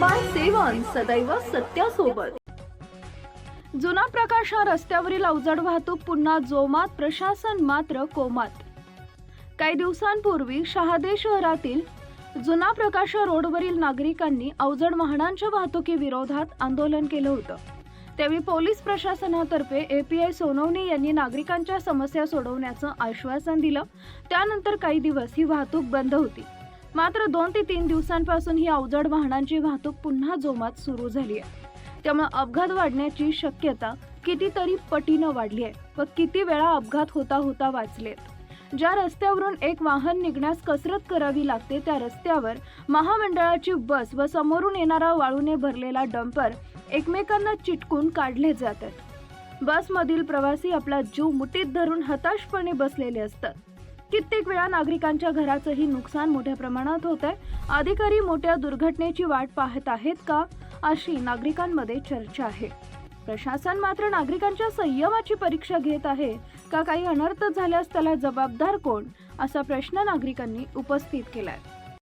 सदैव सत्यासोबत. जुना प्रकाश हा रस्त्यावरील अवजड वाहतूक पुन्हा जोमात प्रशासन मात्र कोमात. काही दिवसांपूर्वी शहादे शहरातील जुना प्रकाश रोडवरील नागरिकांनी अवजड वाहनांच्या वाहतुकीविरोधात आंदोलन केलं होतं. त्यावेळी पोलीस प्रशासनातर्फे एपीआय सोनवणे यांनी नागरिकांच्या समस्या सोडवण्याचं आश्वासन दिलं. त्यानंतर काही दिवस ही वाहतूक बंद होती. मात्र दोन ते तीन दिवसांपासून ही अवजड वाहनांची वाहतूक पुन्हा जोमात सुरू झाली आहे. त्यामुळे अपघात वाढण्याची शक्यता कितीतरी पटीनं वाढली आहे व किती वेळा अपघात होता होता वाचलेत. ज्या रस्त्यावरून एक वाहन निघण्यास कसरत करावी लागते त्या रस्त्यावर महामंडळाची बस व समोरून येणारा वाळूने भरलेला डंपर एकमेकांना चिटकून काढले जातात. बसमधील प्रवासी आपला जीव मुठीत धरून हताशपणे बसलेले असतात. कित्येक वेळा नागरिकांच्या घराचंही नुकसान मोठ्या प्रमाणात होत आहे अधिकारी मोठ्या दुर्घटनेची वाट पाहत आहेत का अशी नागरिकांमध्ये चर्चा आहे. प्रशासन मात्र नागरिकांच्या संयमाची परीक्षा घेत आहे का काही अनर्थ झाल्यास त्याला जबाबदार कोण असा प्रश्न नागरिकांनी उपस्थित केलाय.